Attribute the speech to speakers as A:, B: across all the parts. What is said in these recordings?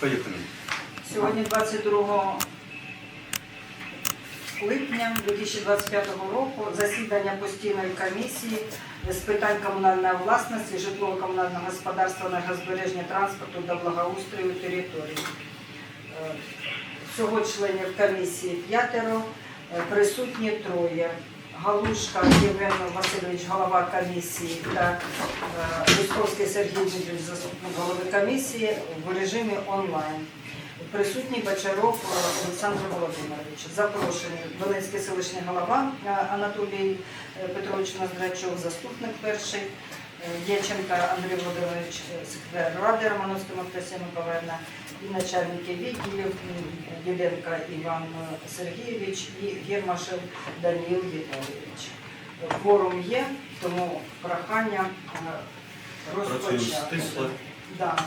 A: Поїхали.
B: Сьогодні 22 липня 2025 року засідання постійної комісії з питань комунальної власності, житлово-комунального господарства, енергозбереження транспорту та благоустрою території. Е, Всього членів комісії п'ятеро, е, присутні троє. Галушка Євген Васильович, голова комісії та Лисковський Сергій Дмитрович, заступник голови комісії в режимі онлайн. Присутній Бачаров Олександр Володимирович. Запрошений Донецький селищний голова Анатолій Петрович Ноздрачов, заступник перший, е, Андрій Володимирович, Сквер секретар Ради Романовського Мартасія Миколаївна і начальники відділів м, Іван е, Сергійович і Гермашев Даніл Віталійович. Е, Форум є, тому прохання е, розпочати. Да.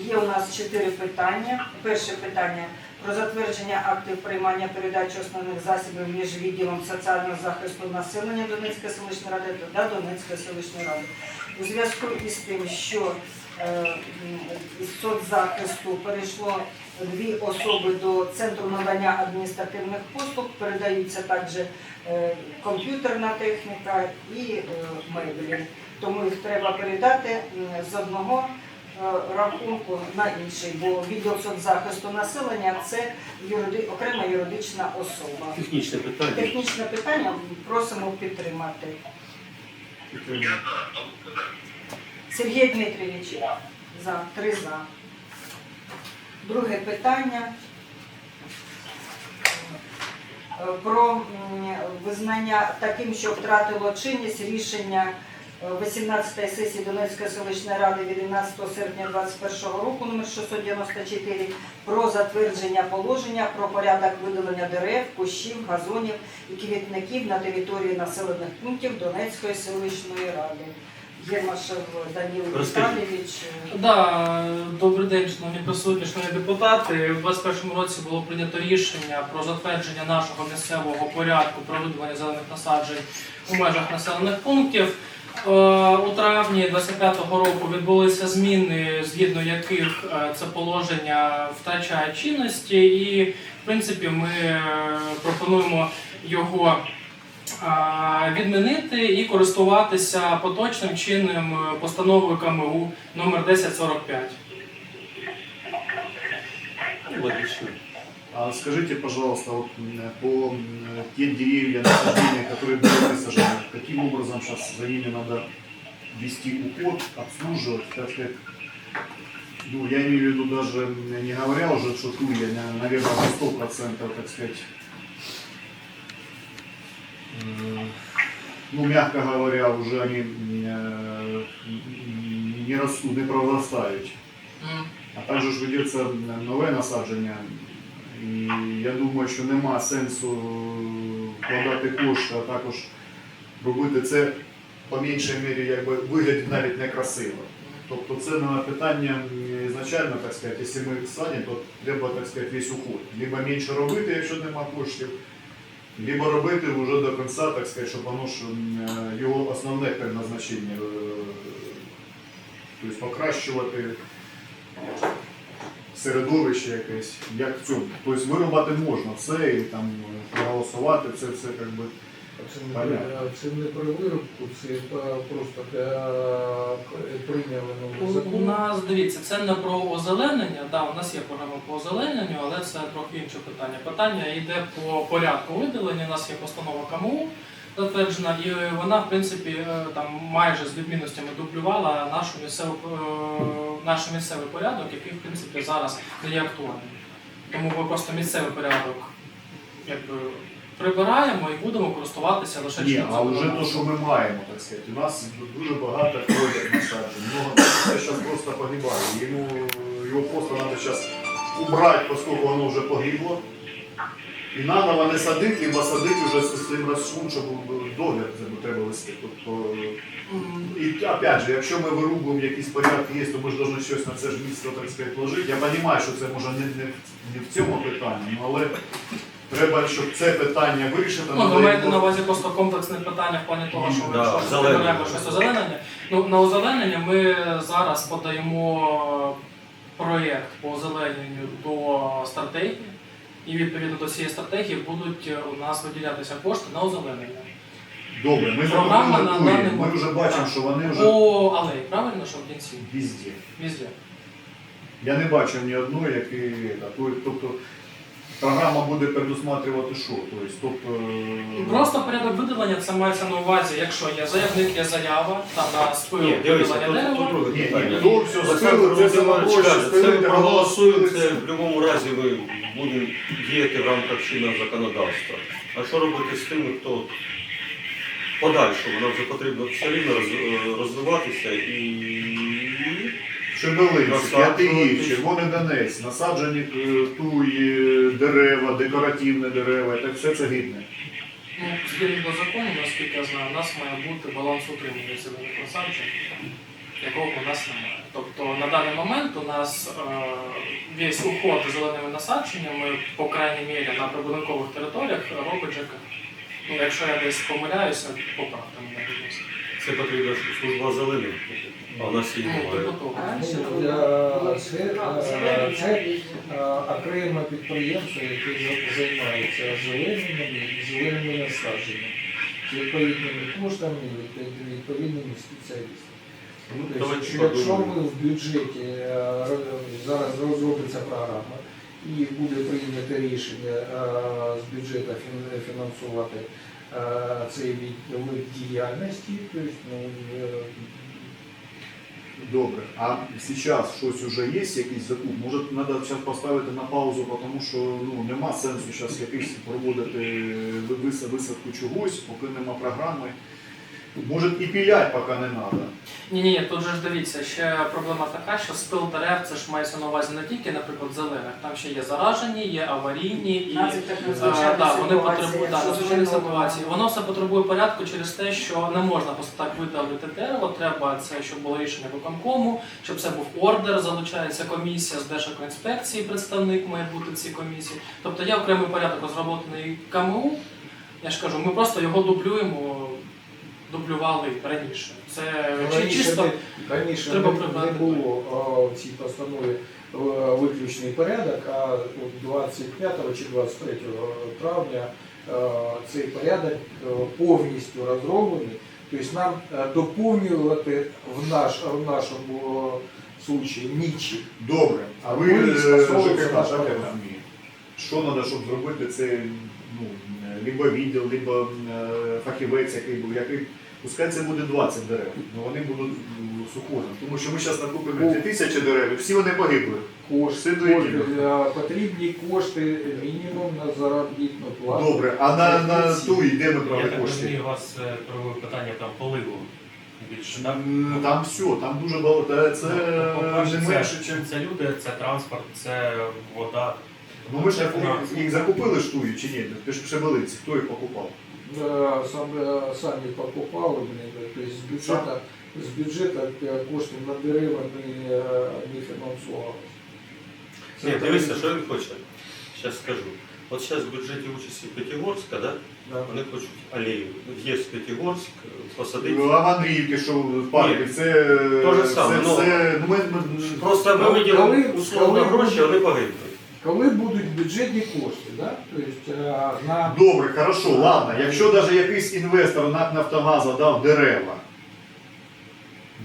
B: Є у нас чотири питання. Перше питання про затвердження актів приймання передачі основних засобів між відділом соціального захисту населення Донецької селищної ради та Донецької селищної ради. У зв'язку із тим, що е, із соцзахисту перейшло дві особи до центру надання адміністративних послуг, передаються також е, комп'ютерна техніка і е, меблі. Тому їх треба передати з одного е, рахунку на інший, бо відділ соцзахисту населення це юриди, окрема юридична особа.
A: Технічне питання.
B: Технічне питання просимо підтримати. Сергій Дмитрович за три за. Друге питання Е, про визнання таким, що втратило чинність рішення 18-ї сесії Донецької селищної ради від 11 серпня 2021 року номер 694 про затвердження положення про порядок видалення дерев, кущів, газонів і квітників на території населених пунктів Донецької селищної ради. Єрмашев Даніл. Віталійович.
C: Да, добрий день, шановні присутні, шановні депутати. У 2021 році було прийнято рішення про затвердження нашого місцевого порядку про виділення зелених насаджень у межах населених пунктів. Е, У травні 2025 року відбулися зміни, згідно яких е, це положення втрачає чинності, і в принципі ми е, пропонуємо його відмінити і користуватися поточним чинним постановою КМУ номер 1045.
A: Ну, Логічно.
D: А скажите, пожалуйста, вот по м, тем деревьям, насаждения, которые были высажены, каким образом сейчас за ними надо вести уход, обслуживать, так сказать, ну, я имею в виду даже, не говоря уже, что туя, наверное, на 100%, так сказать, ну, мягко говоря, уже они э, не растут, не прорастають.
C: М.
D: А також ж ведеться нове насадження. І я думаю, що нема сенсу вкладати кошти, а також робити це по меншій мірі якби виглядить навіть некрасиво. Тобто це на питання ізначально, так сказати, якщо ми садимо, то треба так сказати, весь уход. Либо менше робити, якщо нема коштів, либо робити вже до кінця, так сказати, щоб воно ж його основне предназначення, тобто покращувати середовище якесь, як в цьому. Тобто вирубати можна все і там проголосувати, це все якби.
E: Це не, про- це не про вирубку, це просто прийняли
C: У,
E: новий
C: у нас дивіться, це не про озеленення. Да, у нас є програма по озелененню, але це трохи інше питання. Питання йде по порядку виділення. У нас є постанова КМУ затверджена, і вона, в принципі, е, там майже з відмінностями дублювала нашу місцеву, е, наш місцевий порядок, який, в принципі, зараз не є актуальним. Тому ми просто місцевий порядок якби, прибираємо і будемо користуватися лише
D: Ні, а вже то, що ми маємо, так сказати. У нас дуже багато хвойних насаджень. Много зараз просто погибає. Йому його просто треба зараз убрати, оскільки воно вже погибло. І треба не садити, либо садити вже з цим розсун, щоб догляд за треба вести. Тобто, і опять же, якщо ми вирубуємо якісь порядки є, то ми ж повинні щось на це ж місце так сказати, вложити. Я розумію, що це може не, не, в- не в цьому питанні, але треба, щоб це питання вирішити.
C: Ну, ви маєте на увазі просто комплексне питання в плані того, що ми
A: Да,
C: якщо
A: озеленення.
C: щось озеленення. Ну, на озеленення ми зараз подаємо проєкт по озелененню до стратегії, і відповідно до цієї стратегії будуть е, у нас виділятися кошти на озеленення.
D: Добре, ми
C: Програма на
D: даний
C: даний
D: ми вже бачимо, що вони вже
C: По алеї, правильно, що в кінці?
D: Візді.
C: Візді.
D: Я не бачив ні одної, які, то- тобто програма буде предусматривати що? Тобто, тобто
C: Просто порядок виділення це мається на увазі, якщо є заявник, є заява, там на спил
A: Ні, дивися,
C: виділення
A: тут, тут
C: дерева.
A: друге
D: Ні,
A: питання.
D: ні, то все
A: Олександр
D: спили, це
A: Володимирович
D: самогощі,
A: каже, Це ми проголосуємо, це в будь-якому разі ми будемо діяти в рамках чинного законодавства. А що робити з тими, хто подальше, воно вже потрібно все рівно роз- розвиватися і Насаджувати.
D: П'ятиїв, Червоний Донець, насаджені туї, дерева, декоративні дерева, так все це гідне.
C: Ну, згідно до закону, наскільки я знаю, у нас має бути баланс утримання зелених насаджень, якого у нас немає. Тобто на даний момент у нас е, весь уход зеленими насадженнями, по крайній мірі на прибудинкових територіях, робить ЖКХ. Ну, якщо я десь помиляюся, поправте мене, будь ласка.
A: Це потрібна служба зелених, а у нас її немає.
E: для- це, е, це, е, окреме підприємство, яке займається зеленими і зеленими насадженнями, з відповідними коштами відповідними спеціалістами. Тобто, якщо ми в бюджеті е, зараз розробиться програма і буде прийнято рішення е, з бюджету фінансувати е, цей від, вид діяльності, тобто, ну, е,
D: Добре. А зараз щось вже є, якийсь закуп? Може, треба зараз поставити на паузу, тому що ну, нема сенсу зараз якийсь проводити висадку чогось, поки нема програми. Може і пілять, поки не треба.
C: Ні, ні, тут же ж дивіться, ще проблема така, що спил дерев це ж мається на увазі не тільки, наприклад, зелених, там ще є заражені, є аварійні і
B: так
C: Е, да, вони потребують ситуації. Воно все потребує порядку через те, що не можна просто так видалити дерево. Треба це, щоб було рішення виконкому, щоб це був ордер, залучається комісія з Держекоінспекції, представник має бути в цій комісії. Тобто є окремий порядок розроблений КМУ. Я ж кажу, ми просто його дублюємо, дублювали раніше. Це чи-
E: Раніше,
C: чисто.
E: не, раніше
C: треба
E: не, не було а, в цій постанові виключний порядок, а 25 чи 23 травня цей порядок повністю розроблений. Тобто нам е, доповнювати в, наш, в нашому случаї нічі.
D: Добре. А ви
E: наш
D: так, я
E: порядок.
D: Що треба, щоб зробити це, ну, либо відділ, либо е, фахівець, який був, який, пускай це буде 20 дерев, але вони будуть ну, сухожим. Тому що ми зараз накупимо 2000 дерев, і всі вони погибли.
E: Кошти,
D: Все
E: кошти, е, потрібні кошти мінімум на заробітну плату.
D: Добре, а на, на
E: Це
D: ту йде ми брали кошти?
F: розумію, у вас е, про питання там поливу більше. так?
D: Там все, там дуже багато. Це
F: Ну, це- Це люди, це транспорт, це вода.
D: Ну ми ж їх- закупили ж тую чи ні? Ти ж шебелиці, хто їх покупав?
E: Да, сам, е, самі покупали, то есть з бюджету, з бюджету е, кошти на дерева не, е, не фінансувалися.
A: Ні, дивися, що він хоче. Зараз скажу. От зараз в бюджеті участі П'ятигорська, да?
E: Да.
A: вони хочуть алею. В'їзд П'ятигорськ, посадити.
D: Ну, А в Андріївці, що в парку, це,
A: То же саме,
D: це,
A: ну.
D: це, ну, ми, ми,
A: Просто ми виділили условно гроші, вони погибнуть.
E: Коли будуть бюджетні кошти, да? то есть, е, на
D: Добре, хорошо, ладно. Якщо навіть якийсь інвестор НАК Нафтогаза дав дерева,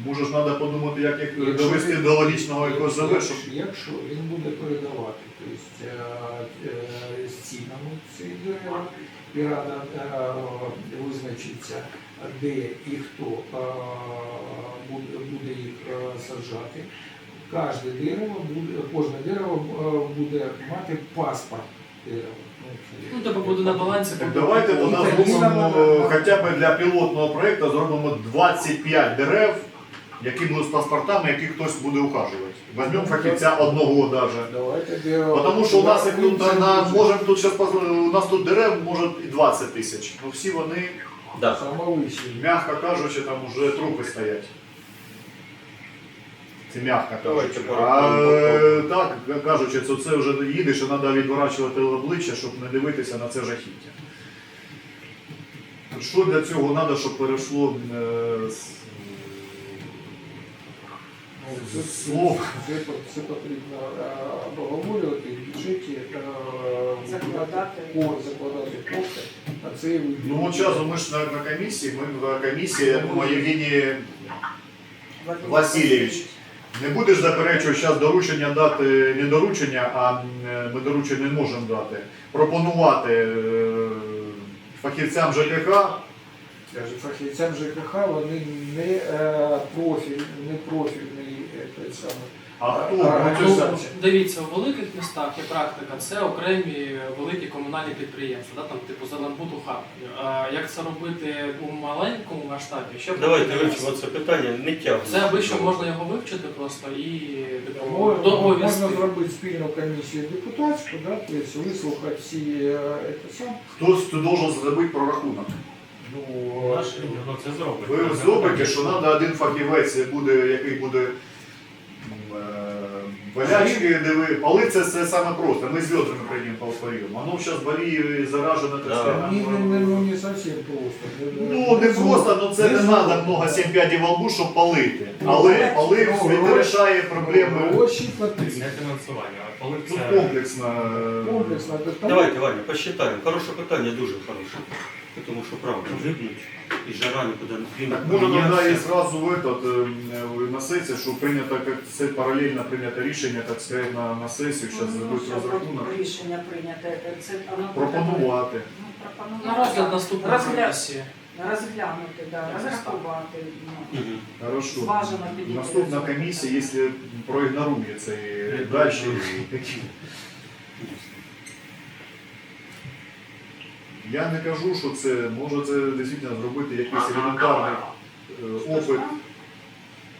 D: може ж треба подумати, як їх
E: Якщо
D: довести
E: він-
D: до логічного якогось завершу.
E: Якщо він буде передавати, то есть, е, е, з цінами ці дерева, і рада е, визначиться, де і хто е, буде, буде їх е, саджати. Кожне дерево буде, кожне дерево е, буде мати паспорт дерева.
C: Ну, типу буде на балансі.
D: Так давайте
C: типу,
D: тоді
E: Україна
D: зробимо хоча б для пілотного проєкту зробимо 25 дерев, які будуть з паспортами, які хтось буде ухажувати. Візьмемо фахівця одного навіть.
E: Давайте.
D: Потому що у нас як тут на, на
E: може
D: можемо тут зараз у нас тут дерев може і 20 тисяч. Ну всі вони,
A: Да.
D: м'яко кажучи, там вже трупи стоять. Це м'яко кажучи. А е, так кажучи, це, це вже їдеш, і треба відворачувати обличчя, щоб не дивитися на це жахіття. Що для цього треба, щоб перейшло е, з-
E: Ну, це,
D: Слов.
E: це, це потрібно е, обговорювати в бюджеті, е,
B: Закладати.
E: О, закладати кошти на цей.
D: Ну от зараз ми ж на, на комісії, ми на комісії, я думаю, Євгеній Васильович. Не будеш заперечувати зараз доручення дати, не доручення, а ми доручення не можемо дати. Пропонувати е, фахівцям ЖКХ
E: фахівцям ЖКХ вони не е, профіль, не профільний е.
D: А хто?
E: А,
D: Ну, це
E: ну,
C: Ну, дивіться, в великих містах є практика, це окремі великі комунальні підприємства, да, там, типу Зеленбуд у Харкові. А як це робити у маленькому масштабі? Ще
A: Давайте
C: потрібно-
A: вивчимо це питання, не тягнемо.
C: Це аби що можна його вивчити просто і типу,
E: Можна,
C: доводити.
E: зробити спільну комісію депутатську, да, тобто вислухати всі е, це сам.
D: Хтось тут должен зробити прорахунок.
E: Ну,
F: Наш ну, це зробить.
D: Ви зробите, що треба один фахівець, буде, який буде е, болячки, диви. Пали це, це саме просто. Ми з ведрами прийдемо повторюємо. Оно зараз боліє, заражено, так
A: Да.
E: не, не, не, ну, не просто.
D: Ну, не просто, ну це не треба много 7 п'ятів во лбу, щоб палити. Але палив
E: Ну,
D: не вирішає проблеми.
E: Потрібні.
F: Фінансування, а коли
D: Тут
F: це
D: комплексно. е,
E: Комплексно.
A: Давайте, Ваня, посчитаємо. Хороше питання, дуже хороше. Тому що правда, і жара нікуди не
D: Так може тогда і зразу в этот, е, на сесію, що прийнято як це паралельно прийнято рішення, так сказати, на, на сесію, зараз
B: Ну,
D: зробити розрахунок,
B: Рішення прийняте. Це, воно
D: пропонувати.
B: Ну, пропонувати.
C: На розгляд наступної
B: Розгляд-
C: комісії.
B: Розглянути, да, розрахувати. ну.
D: Хорошо.
B: Зважено підійти
D: Наступна комісія, якщо проігнорує це далі. Я не кажу, що це може це дійсно зробити якийсь елементарний е, опит.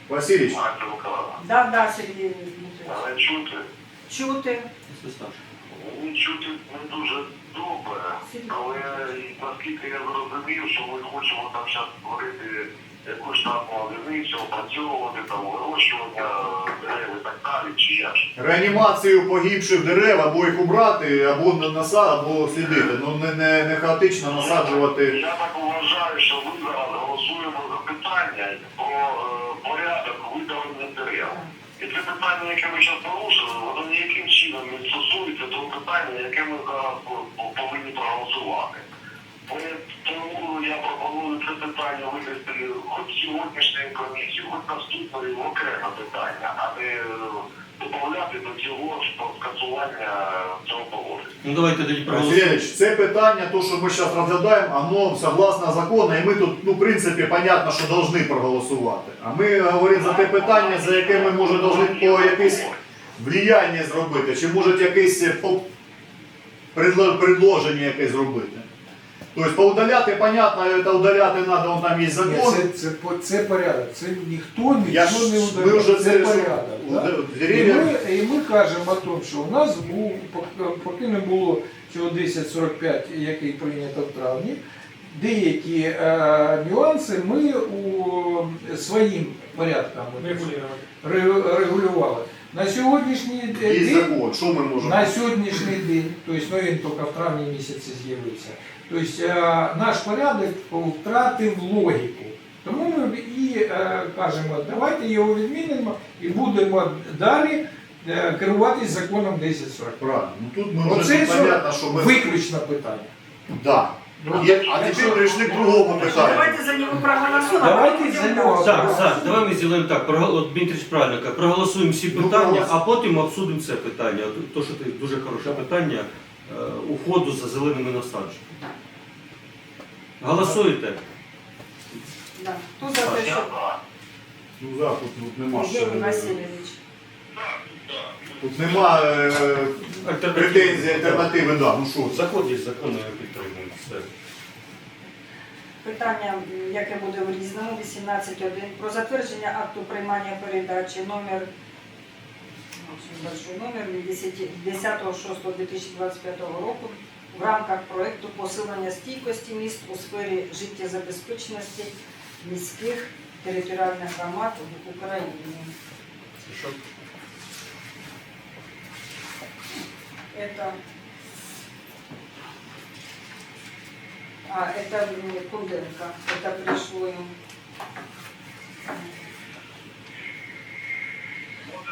D: Васильович,
B: Да, да, Сергій Дмитрович.
G: Але чути,
B: Чути.
G: ну, чути не дуже добре, але наскільки я зрозумів, що ми хочемо там зараз створити якусь там одиницю, опрацьовувати там вирощування дерев і так далі, чи як.
D: реанімацію погибших дерев або їх убрати, або на наса, або слідити. Ну не, не, не хаотично насаджувати.
G: Я так вважаю, що ми зараз голосуємо за питання про е, порядок видалення дерев. І це питання, яке ми зараз порушили, воно ніяким чином не стосується того питання, яке ми зараз по- по- повинні проголосувати. Ми- Тому я пропоную це питання вивести хоч сьогоднішньої комісії, хоч наступної в окреме питання, а не е, додати до цього ж скасування цього положення.
A: Ну давайте тоді проголосуємо.
D: Васильович, це питання, то, що ми зараз розглядаємо, воно согласно закону, і ми тут, ну, в принципі, понятно, що повинні проголосувати. А ми говоримо за те питання, за яке ми, може, повинні по якесь влияння зробити, чи може якесь е, предложення якесь зробити. Тобто, поудаляти, понятно, це удаляти треба, вон там
E: Ні,
D: закон.
E: це, це, по- це порядок. Це ніхто
D: Я
E: нічого
D: ж-
E: не
D: ми вже
E: Це
D: це
E: порядок. да? І
D: дерев'я.
E: ми, і ми кажемо о тому, що у нас був, пок- поки не було цього 1045, який прийнято в травні, деякі е, нюанси ми у своїм порядком
C: Регулювати.
E: ре- регулювали. На сьогоднішній день
D: закон, що ми можемо?
E: на сьогоднішній день, тобто ну, він тільки в травні місяці з'явився, тобто е, наш порядок втратив логіку. Тому ми і е, кажемо, давайте його відмінимо і будемо далі е, керуватись законом 1040.
D: Правильно. Ну тут ми
E: Оце
D: вже понятно, що ми...
E: Виключно питання.
D: Да.
E: Ну,
D: Є- А тепер прийшли к другому питанню.
B: Давайте за нього проголосуємо.
E: Давайте
B: а потім
E: за нього.
B: далі.
A: Так, Саш, давай ми зробимо так. Прогол- От Дмитрич правильно каже, проголосуємо всі
D: Ну,
A: питання, а потім обсудимо це питання. От То, що ти дуже хороше питання е, уходу за зеленими насадженнями. Голосуєте?
B: Да. Хто за те, що.
D: Ну да, тут, нема ще.
B: Євген Васильович?
D: Тут нема е, претензій, альтернативи, да. Ну що,
A: Закон є закон, я підтримую. Все.
B: Питання, яке буде в різному, 18.1. Про затвердження акту приймання передачі номер большой номер від 10.06.2025 року в рамках проекту посилення стійкості міст у сфері життєзабезпеченості міських територіальних громад в Україні.
A: Це що?
B: Это А, это м, Кунденко. Это пришло им.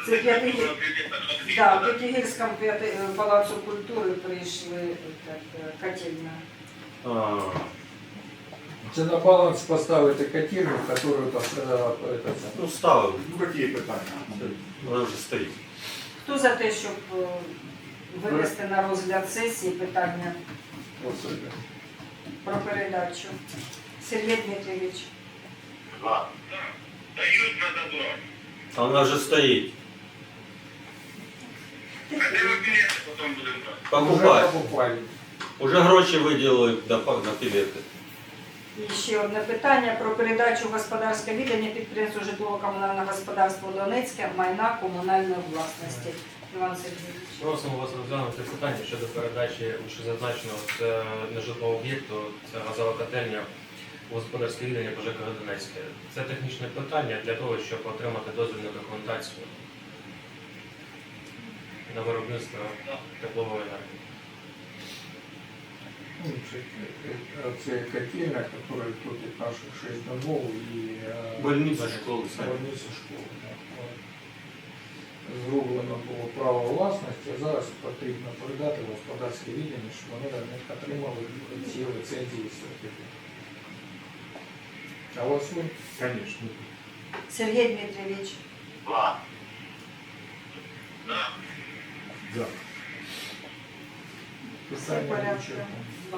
B: Це п'ятий да, в П'ятигірському п'яти- е, палацу культури прийшли е, так, е, котельна.
A: А,
E: Це на баланс поставити котельну, яку там е, это,
A: ну, ставив.
D: Ну, які питання?
A: Вона вже стоїть.
B: Хто за те, щоб е, винести на розгляд сесії питання про передачу? Сергій Дмитрович.
G: За. Дают на добро.
A: А вона вже стоїть.
G: А де ви білети потім будемо брати?
A: Покупай.
E: Уже покупали.
A: Уже гроші виділили на, на білети.
B: І ще одне питання про передачу в господарське віддання підприємству житлово-комунального господарства Донецьке майна комунальної власності. Іван Сергійович.
F: Просимо вас розглянути питання щодо передачі вищезазначеного це нежитлового об'єкту, це газова котельня у господарське віддання по ЖКГ Донецьке. Це технічне питання для того, щоб отримати дозвільну документацію на виробництво теплової енергії.
E: Ну, Це, е, це котельня, яка тут і наших 6 домов і е,
A: Больниця, школи,
E: больниця школи. да. Зроблено було право власності, а зараз потрібно передати в господарське віддання, щоб вони на них отримали ці ліцензії і сертифікати. А голосуємо?
D: Звісно.
B: Сергій Дмитрович.
G: За.
D: Да.
B: Все в
E: Питання
B: порядку.
E: вичерпано.
B: Да.